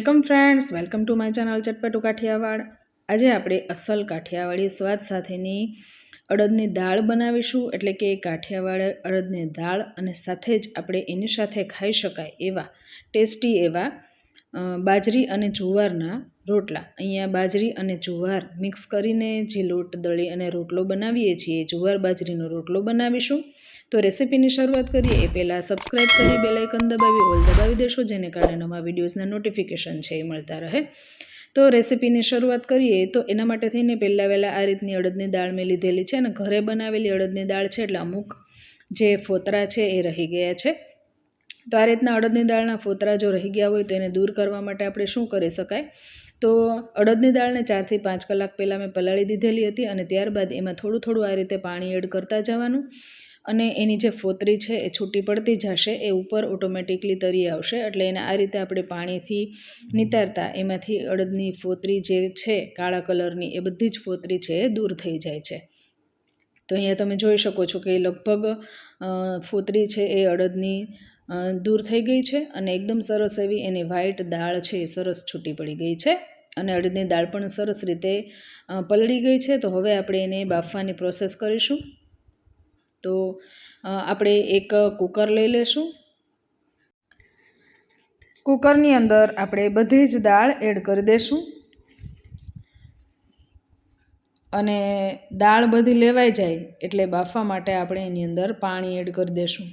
Welcome friends, welcome to my channel ચટપટુ Kathiyawad. આજે આપણે અસલ કાઠિયાવાડી સ્વાદ સાથેની અડદની દાળ બનાવીશું. એટલે કે કાઠિયાવાડ અડદની દાળ અને સાથે જ આપણે એની સાથે ખાઈ શકાય એવા ટેસ્ટી એવા બાજરી અને જુવારના રોટલા. અહીંયા બાજરી અને જુવાર મિક્સ કરીને જે લોટ, દળી અને રોટલો બનાવીએ છીએ, જુવાર બાજરીનો રોટલો બનાવીશું. તો રેસીપીની શરૂઆત કરીએ એ પહેલાં સબસ્ક્રાઈબ કરી બેલાઇકન દબાવી ઓલ દબાવી દેશો, જેને કારણે નવા વિડીયોઝના નોટિફિકેશન છે એ મળતા રહે. તો રેસીપીની શરૂઆત કરીએ તો એના માટે થઈને પહેલાં વહેલા આ રીતની અડદની દાળ મેં લીધેલી છે અને ઘરે બનાવેલી અડદની દાળ છે એટલે અમુક જે ફોતરા છે એ રહી ગયા છે. તો આ રીતના અડદની દાળના ફોતરા જો રહી ગયા હોય તો એને દૂર કરવા માટે આપણે શું કરી શકાય? તો અડદની દાળને ચારથી પાંચ કલાક પહેલાં મેં પલાળી દીધેલી હતી અને ત્યારબાદ એમાં થોડું થોડું આ રીતે પાણી એડ કરતા જવાનું. અને એની જે ફોતરી છે એ છૂટી પડતી જશે, એ ઉપર ઓટોમેટિકલી તરી આવશે. એટલે એને આ રીતે આપણે પાણીથી નિતારતા, એમાંથી અડદની ફોતરી જે છે, કાળા કલરની, એ બધી જ ફોતરી છે એ દૂર થઈ જાય છે. તો અહીંયા તમે જોઈ શકો છો કે લગભગ ફોતરી છે એ અડદની દૂર થઈ ગઈ છે અને એકદમ સરસ એવી એની વ્હાઇટ દાળ છે એ સરસ છૂટી પડી ગઈ છે અને અડદની દાળ પણ સરસ રીતે પલળી ગઈ છે. તો હવે આપણે એને બાફવાની પ્રોસેસ કરીશું. તો આપણે એક કુકર લઈ લેશું. કુકરની અંદર આપણે બધી જ દાળ એડ કરી દઈશું અને દાળ બધી લેવાઈ જાય એટલે બાફવા માટે આપણે એની અંદર પાણી એડ કરી દઈશું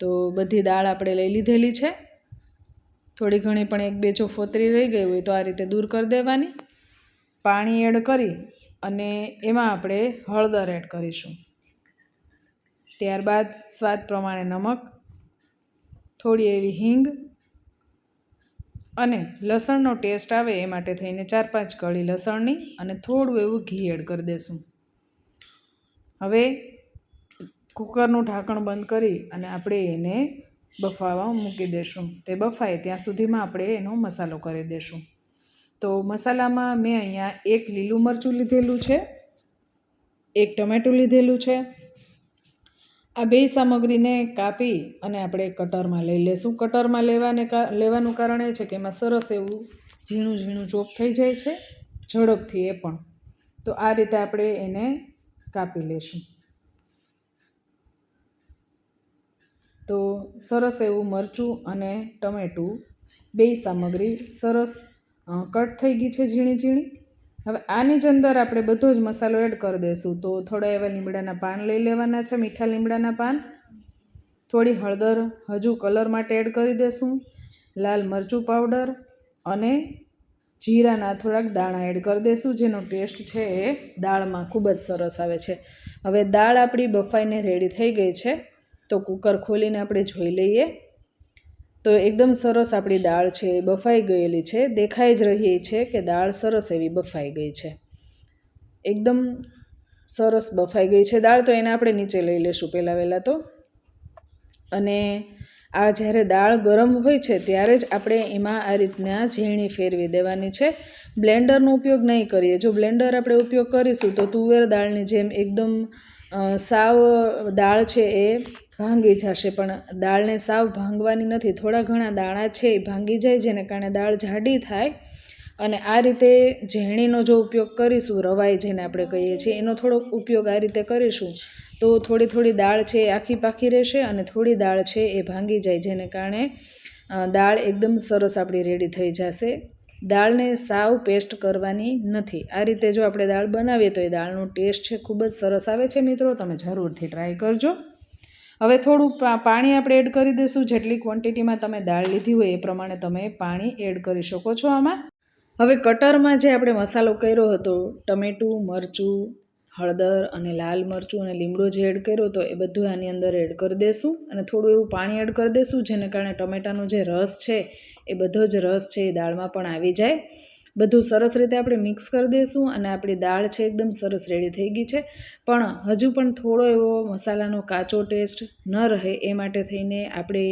તો બધી દાળ આપણે લઈ લીધેલી છે. થોડી ઘણી પણ એક બે ચોફોતરી રહી ગઈ હોય તો આ રીતે દૂર કરી દેવાની. પાણી એડ કરી અને એમાં આપણે હળદર એડ કરીશું. ત્યારબાદ સ્વાદ પ્રમાણે નમક, થોડી એવી હિંગ અને લસણનો ટેસ્ટ આવે એ માટે થઈને ચાર પાંચ કળી લસણની અને થોડું એવું ઘી એડ કરી દેશું. હવે કુકરનું ઢાંકણ બંધ કરી અને આપણે એને બફાવા મૂકી દેશું. તે બફાય ત્યાં સુધીમાં આપણે એનો મસાલો કરી દેશું. તો મસાલામાં મેં અહીંયા એક લીલું મરચું લીધેલું છે, એક ટમેટું લીધેલું છે આ બે સામગ્રીને કાપી અને આપણે કટરમાં લઈ લેશું. કટરમાં લેવાને લેવાનું કારણ એ છે કે એમાં સરસ એવું ઝીણું ઝીણું ચોપ થઈ જાય છે, ઝડપથી એ પણ. તો આ રીતે આપણે એને કાપી લેશું. તો સરસ એવું મરચું અને ટમેટું બે સામગ્રી સરસ કટ થઈ ગઈ છે ઝીણી ઝીણી. હવે આની જ અંદર આપણે બધો જ મસાલો એડ કરી દઈશું. તો થોડા એવા લીમડાના પાન લઈ લેવાના છે, મીઠા લીમડાના પાન. થોડી હળદર હજુ કલર માટે એડ કરી દઈશું. લાલ મરચું પાવડર અને જીરાના થોડાક દાણા એડ કરી દઈશું, જેનો ટેસ્ટ છે એ દાળમાં ખૂબ જ સરસ આવે છે. હવે દાળ આપણી બફાઈને રેડી થઈ ગઈ છે. તો કુકર ખોલીને આપણે જોઈ લઈએ. તો એકદમ સરસ આપણી દાળ છે, એ બફાઈ ગયેલી છે. દેખાઈ જ રહી છે કે દાળ સરસ એવી બફાઈ ગઈ છે. એકદમ સરસ બફાઈ ગઈ છે દાળ. તો એને આપણે નીચે લઈ લેશું પહેલાં વહેલાં તો. અને આ જ્યારે દાળ ગરમ હોય છે, ત્યારે જ આપણે એમાં આ રીતના ઝીણી ફેરવી દેવાની છે. બ્લેન્ડરનો ઉપયોગ નહીં કરીએ. જો બ્લેન્ડર આપણે ઉપયોગ કરીશું, તો તુવેર દાળની જેમ એકદમ સાવ દાળ છે એ ભાંગી જશે, પણ દાળને સાવ ભાંગવાની નથી. થોડા ઘણા દાણા છે એ ભાંગી જાય, જેને કારણે દાળ જાડી થાય. અને આ રીતે ઝેણીનો જો ઉપયોગ કરીશું, રવાઈ જેને આપણે કહીએ છીએ, એનો થોડોક ઉપયોગ આ રીતે કરીશું, તો થોડી થોડી દાળ છે એ આખી પાકી રહેશે અને થોડી દાળ છે એ ભાંગી જાય, જેને કારણે દાળ એકદમ સરસ આપણી રેડી થઈ જશે. દાળને સાવ પેસ્ટ કરવાની નથી. આ રીતે જો આપણે દાળ બનાવીએ તો એ દાળનો ટેસ્ટ છે ખૂબ જ સરસ આવે છે મિત્રો. તમે જરૂરથી ટ્રાય કરજો. હવે થોડું પાણી આપણે એડ કરી દઈશું. જેટલી ક્વોન્ટિટીમાં તમે દાળ લીધી હોય એ પ્રમાણે તમે પાણી એડ કરી શકો છો આમાં. હવે કટરમાં જે આપણે મસાલો કર્યો હતો, ટમેટું, મરચું, હળદર અને લાલ મરચું અને લીમડો જે એડ કર્યો હતો એ બધું આની અંદર એડ કરી દઈશું. અને થોડું એવું પાણી એડ કરી દઈશું, જેને કારણે ટમેટાનો જે રસ છે એ બધો જ રસ છે એ દાળમાં પણ આવી જાય. બધું સરસ રીતે આપણે મિક્સ કરી દઈશું અને આપણી દાળ છે એકદમ સરસ રેડી થઈ ગઈ છે. પણ હજુ પણ થોડો એવો મસાલાનો કાચો ટેસ્ટ ન રહે એ માટે થઈને આપણે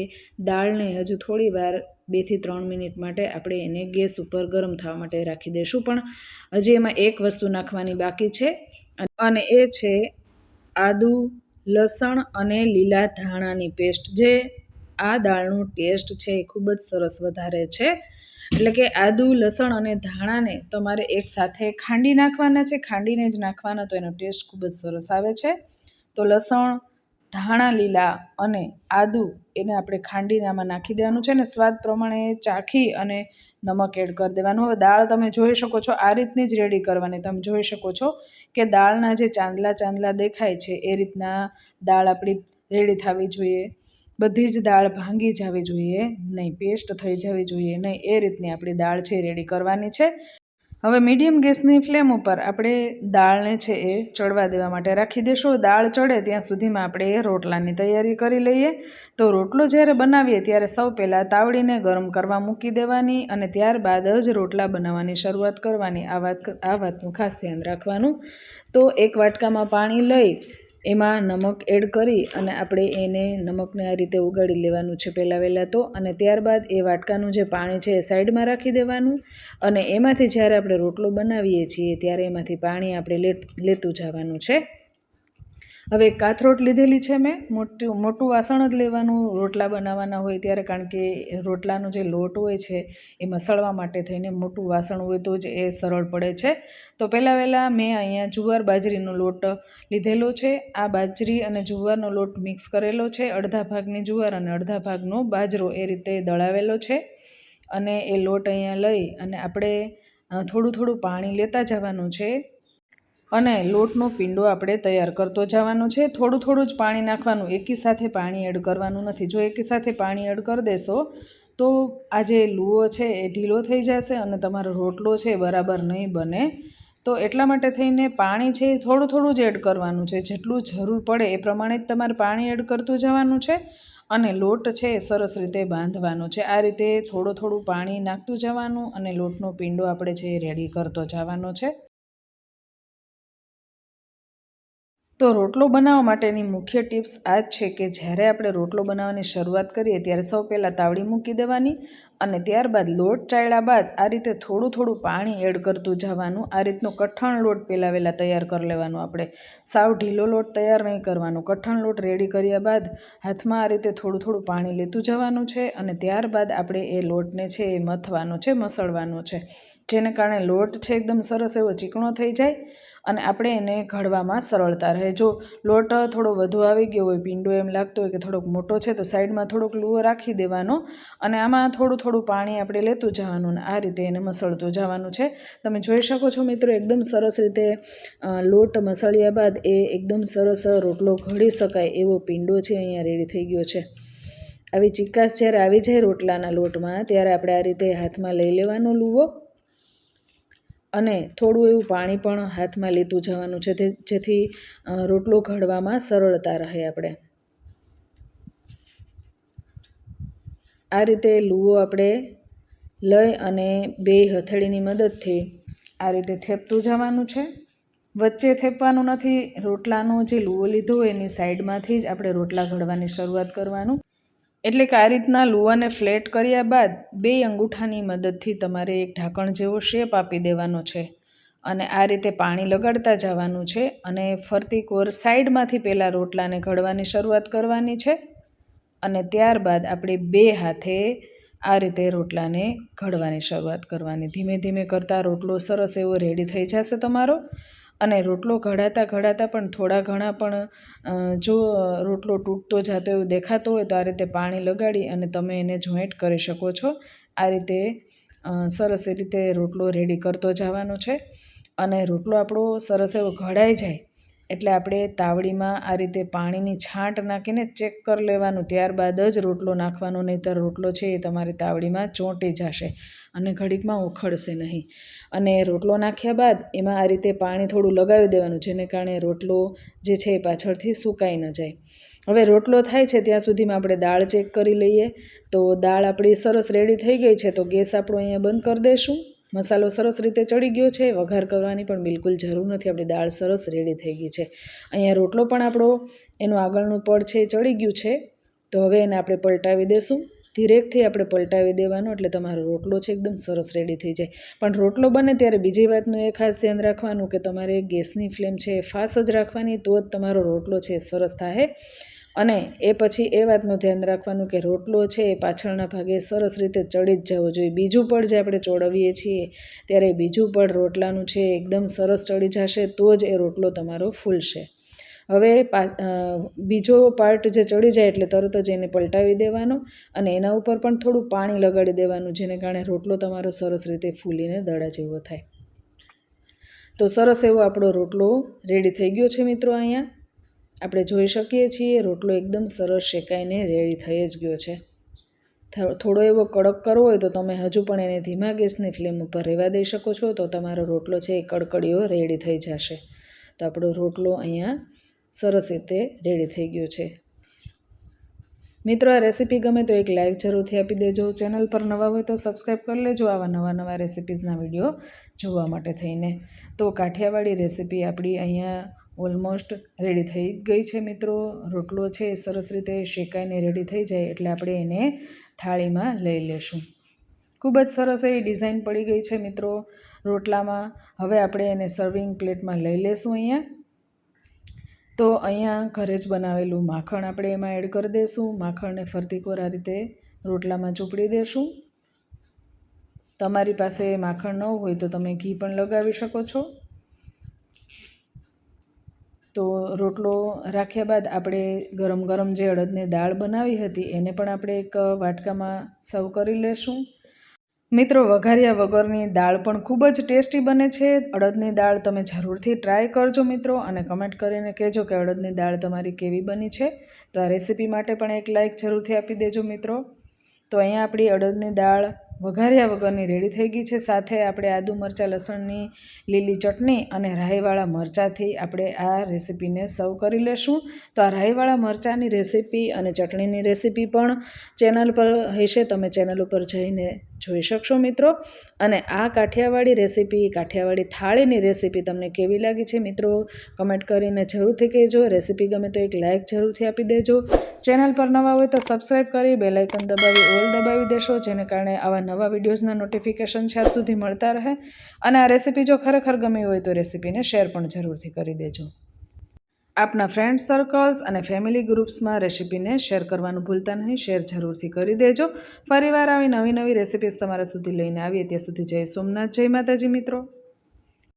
દાળને હજુ થોડી વાર બેથી ત્રણ મિનિટ માટે આપણે એને ગેસ ઉપર ગરમ થવા માટે રાખી દઈશું પણ હજી એમાં એક વસ્તુ નાખવાની બાકી છે અને એ છે આદુ, લસણ અને લીલા ધાણાની પેસ્ટ જે આ દાળનું ટેસ્ટ છે એ ખૂબ જ સરસ વધારે છે. એટલે કે આદું, લસણ અને ધાણાને તમારે એકસાથે ખાંડી નાખવાના છે. ખાંડીને જ નાખવાના તો એનો ટેસ્ટ ખૂબ જ સરસ આવે છે. તો લસણ, ધાણા લીલા અને આદું એને આપણે ખાંડીને આમાં નાખી દેવાનું છે અને સ્વાદ પ્રમાણે ચાખી અને નમક એડ કરી દેવાનું. હવે દાળ તમે જોઈ શકો છો, આ રીતની જ રેડી કરવાની. તમે જોઈ શકો છો કે દાળના જે ચાંદલા ચાંદલા દેખાય છે, એ રીતના દાળ આપણી રેડી થવી જોઈએ. બધી જ દાળ ભાંગી જવી જોઈએ, નહીં પેસ્ટ થઈ જવી જોઈએ, નહીં, એ રીતની આપણી દાળ છે રેડી કરવાની છે. હવે મીડિયમ ગેસની ફ્લેમ ઉપર આપણે દાળને છે એ ચડવા દેવા માટે રાખી દેશું. દાળ ચડે ત્યાં સુધીમાં આપણે રોટલાની તૈયારી કરી લઈએ. તો રોટલો જ્યારે બનાવીએ ત્યારે સૌ પહેલાં તાવડીને ગરમ કરવા મૂકી દેવાની અને ત્યારબાદ જ રોટલા બનાવવાની શરૂઆત કરવાની. આ વાત, આ વાતનું ખાસ ધ્યાન રાખવાનું. તો એક વાટકામાં પાણી લઈ એમાં નમક એડ કરી અને આપણે એને નમકને આ રીતે ઉગાડી લેવાનું છે પહેલાં વહેલાં તો. અને ત્યારબાદ એ વાટકાનું જે પાણી છે એ સાઈડમાં રાખી દેવાનું. અને એમાંથી જ્યારે આપણે રોટલો બનાવીએ છીએ, ત્યારે એમાંથી પાણી આપણે લેતું જવાનું છે. હવે કાથરોટ લીધેલી છે મેં. મોટું મોટું વાસણ જ લેવાનું રોટલા બનાવવાના હોય ત્યારે, કારણ કે રોટલાનો જે લોટ હોય છે એ મસળવા માટે થઈને મોટું વાસણ હોય તો જ એ સરળ પડે છે. તો પહેલાં વહેલાં મેં અહીંયા જુવાર બાજરીનો લોટ લીધેલો છે. આ બાજરી અને જુવારનો લોટ મિક્સ કરેલો છે. અડધા ભાગની જુવાર અને અડધા ભાગનો બાજરો એ રીતે દળાવેલો છે. અને એ લોટ અહીંયા લઈ અને આપણે થોડું થોડું પાણી લેતા જવાનું છે. અને લોટનો પીંડો આપણે તૈયાર કરતો જવાનો છે. થોડું થોડું જ પાણી નાખવાનું, એકી સાથે પાણી એડ કરવાનું નથી. જો એકી સાથે પાણી એડ કરી દેશો, તો આ જે લૂવો છે એ ઢીલો થઈ જશે અને તમારો રોટલો છે બરાબર નહીં બને. તો એટલા માટે થઈને પાણી છે એ થોડું થોડું જ એડ કરવાનું છે. જેટલું જરૂર પડે એ પ્રમાણે જ તમારે પાણી એડ કરતું જવાનું છે અને લોટ છે એ સરસ રીતે બાંધવાનો છે. આ રીતે થોડું થોડું પાણી નાખતું જવાનું અને લોટનો પીંડો આપણે છે એ રેડી કરતો જવાનો છે. તો રોટલો બનાવવા માટેની મુખ્ય ટિપ્સ આ જ છે કે જ્યારે આપણે રોટલો બનાવવાની શરૂઆત કરીએ ત્યારે સૌ પહેલાં તાવડી મૂકી દેવાની અને ત્યારબાદ લોટ ચાળ્યા બાદ આ રીતે થોડું થોડું પાણી એડ કરતું જવાનું. આ રીતનો કઠણ લોટ પહેલાં વહેલાં તૈયાર કરી લેવાનું આપણે. સાવ ઢીલો લોટ તૈયાર નહીં કરવાનો. કઠણ લોટ રેડી કર્યા બાદ હાથમાં આ રીતે થોડું થોડું પાણી લેતું જવાનું છે અને ત્યારબાદ આપણે એ લોટને છે એ મથવાનો છે, મસળવાનો છે. જેને કારણે લોટ છે એકદમ સરસ એવો ચીકણો થઈ જાય અને આપણે એને ઘડવામાં સરળતા રહે. જો લોટ થોડો વધુ આવી ગયો હોય પીંડો એમ લાગતો હોય કે થોડોક મોટો છે, તો સાઈડમાં થોડોક લૂવો રાખી દેવાનો અને આમાં થોડું થોડું પાણી આપણે લેતું જવાનું અને આ રીતે એને મસળતું જવાનું છે. તમે જોઈ શકો છો મિત્રો, એકદમ સરસ રીતે લોટ મસળ્યા બાદ એ એકદમ સરસ રોટલો ઘડી શકાય એવો પીંડો છે અહીંયા રેડી થઈ ગયો છે. આવી ચિકાસ જ્યારે આવી જાય રોટલાના લોટમાં, ત્યારે આપણે આ રીતે હાથમાં લઈ લેવાનો લૂવો. અને થોડું એવું પાણી પણ હાથમાં લેતું જવાનું છે જેથી રોટલો ઘડવામાં સરળતા રહે આપણે. આ રીતે લૂવો આપણે લઈ અને બે હથેળીની મદદથી આ રીતે થેપતું જવાનું છે. વચ્ચે થેપવાનું નથી, રોટલાનો જે લૂવો લીધો એની સાઈડમાંથી જ આપણે રોટલા ઘડવાની શરૂઆત કરવાનું. એટલે કે આ રીતના લુવાને ફ્લેટ કર્યા બાદ બે અંગૂઠાની મદદથી તમારે એક ઢાંકણ જેવો શેપ આપી દેવાનો છે અને આ રીતે પાણી લગાડતા જવાનું છે અને ફરતી કોર સાઈડમાંથી પહેલાં રોટલાને ઘડવાની શરૂઆત કરવાની છે અને ત્યારબાદ આપણે બે હાથે આ રીતે રોટલાને ઘડવાની શરૂઆત કરવાની. ધીમે ધીમે કરતાં રોટલો સરસ એવો રેડી થઈ જશે તમારો અને રોટલો ઘડાતા ઘડાતા પણ થોડા ઘણા પણ જો રોટલો તૂટતો જતો એવું દેખાતો હોય તો આ રીતે પાણી લગાડી અને તમે એને જોઈન્ટ કરી શકો છો. આ રીતે સરસ એ રીતે રોટલો રેડી કરતો જવાનો છે. અને રોટલો આપણો સરસ એવો ઘડાઈ જાય એટલે આપણે તાવડીમાં આ રીતે પાણીની છાંટ નાખીને ચેક કરી લેવાનું. ત્યારબાદ જ રોટલો નાખવાનો, નહીંતર રોટલો છે એ તમારી તાવડીમાં ચોંટી જશે અને ઘડીકમાં ઉખડશે નહીં. અને રોટલો નાખ્યા બાદ એમાં આ રીતે પાણી થોડું લગાવી દેવાનું, જેને કારણે રોટલો જે છે એ પાછળથી સુકાઈ ન જાય. હવે રોટલો થાય છે ત્યાં સુધીમાં આપણે દાળ ચેક કરી લઈએ. તો દાળ આપણી સરસ રેડી થઈ ગઈ છે, તો ગેસ આપણો અહીંયા બંધ કરી દઈશું મસાલો સરસ રીતે ચડી ગયો છે, વઘાર કરવાની પણ બિલકુલ જરૂર નથી, આપણી દાળ સરસ રેડી થઈ ગઈ છે. અહીંયા રોટલો પણ આપણો એનું આગળનું પડ છે, ચડી ગયું છે. તો હવે એને આપણે પલટાવી દેશું. ધીરેકથી આપણે પલટાવી દેવાનો, એટલે તમારો રોટલો છે એકદમ સરસ રેડી થઈ જાય. પણ રોટલો બને ત્યારે બીજી વાતનું એ ખાસ ધ્યાન રાખવાનું કે તમારે ગેસની ફ્લેમ છે એ ફાસ્ટ જ રાખવાની, તો જ તમારો રોટલો છે સરસ થાય અને એ પછી એ વાતનું ધ્યાન રાખવાનું કે રોટલો છે એ પાછળના ભાગે સરસ રીતે ચડી જ જવો જોઈએ. બીજું પડ જે આપણે ચોળવીએ છીએ, ત્યારે બીજું પડ રોટલાનું છે એકદમ સરસ ચડી જશે, તો જ એ રોટલો તમારો ફૂલશે. હવે બીજો પાર્ટ જે ચડી જાય એટલે તરત જ એને પલટાવી દેવાનો અને એના ઉપર પણ થોડું પાણી લગાડી દેવાનું, જેને કારણે રોટલો તમારો સરસ રીતે ફૂલીને દડા જેવો થાય. તો સરસ એવો આપણો રોટલો રેડી થઈ ગયો છે મિત્રો અહીંયા. આપણે જોઈ શકીએ છીએ, રોટલો એકદમ સરસ શેકાઈને રેડી થઈ જ ગયો છે. થોડો એવો કડક કરવો હોય તો તમે હજુ પણ એને ધીમા ગેસની ફ્લેમ ઉપર રહેવા દઈ શકો છો, તો તમારો રોટલો છે એ કડકડીઓ રેડી થઈ જશે. તો આપણો રોટલો અહીંયા સરસ રીતે રેડી થઈ ગયો છે. મિત્રો, આ રેસીપી ગમે તો એક લાઇક જરૂરથી આપી દેજો. ચેનલ પર નવા હોય તો સબસ્ક્રાઈબ કરી લેજો. આવા નવા નવા રેસીપીઝના વીડિયો જોવા માટે થઈને. તો કાઠિયાવાડી રેસીપી આપણી અહીંયા ઓલમોસ્ટ રેડી થઈ ગઈ છે મિત્રો. રોટલો છે એ સરસ રીતે શેકાઈને રેડી થઈ જાય એટલે આપણે એને થાળીમાં લઈ લેશું. ખૂબ જ સરસ એવી ડિઝાઇન પડી ગઈ છે મિત્રો રોટલામાં. હવે આપણે એને સર્વિંગ પ્લેટમાં લઈ લેશું અહીંયા. તો અહીંયા ઘરે જ બનાવેલું માખણ આપણે એમાં એડ કરી દઈશું માખણને ફરતી કોર રીતે રોટલામાં ચોપડી દેશું. તમારી પાસે માખણ ન હોય તો તમે ઘી પણ લગાવી શકો છો. તો રોટલો રાખ્યા બાદ આપણે ગરમ ગરમ જે અડદની દાળ બનાવી હતી એને પણ આપણે એક વાટકામાં સર્વ કરી લેશું. મિત્રો, વઘાર્યા વગરની દાળ પણ ખૂબ જ ટેસ્ટી બને છે. અડદની દાળ તમે જરૂરથી ટ્રાય કરજો મિત્રો અને કમેન્ટ કરીને કહેજો કે અડદની દાળ તમારી કેવી બની છે. તો આ રેસીપી માટે પણ એક લાઇક જરૂરથી આપી દેજો મિત્રો. તો અહીંયા આપણી અડદની દાળ વઘાર્યા વગરની રેડી થઈ ગઈ છે. સાથે આપણે આદુ મરચાં, લસણની લીલી ચટણી અને રાઈવાળા મરચાંથી આપણે આ રેસીપીને સર્વ કરી લેશું. તો આ રાઈવાળા મરચાંની રેસીપી અને ચટણીની રેસીપી પણ ચેનલ પર હશે. તમે ચેનલ ઉપર જઈને જોઈ શકશો મિત્રો. અને આ કાઠિયાવાડી રેસીપી, કાઠિયાવાડી થાળીની રેસીપી તમને કેવી લાગી છે મિત્રો? કમેન્ટ કરીને જરૂરથી કહેજો. રેસીપી ગમે તો એક લાઇક જરૂરથી આપી દેજો. ચેનલ પર નવા હોય તો સબસ્ક્રાઈબ કરી બેલાઇકન દબાવી, ઓલ દબાવી દેશો, જેને કારણે આવા નવા વિડીયોઝના નોટિફિકેશન છે આપ સુધી મળતા રહે. અને આ રેસીપી જો ખરેખર ગમી હોય તો રેસીપીને શેર પણ જરૂરથી કરી દેજો. આપના ફ્રેન્ડ સર્કલ્સ અને ફેમિલી ગ્રુપ્સમાં રેસીપીને શેર કરવાનું ભૂલતા નહીં. શેર જરૂરથી કરી દેજો. ફરીવાર આવી નવી નવી રેસીપીસ તમારા સુધી લઈને આવીએ. ત્યાં સુધી જય સોમનાથ, જય માતાજી મિત્રો.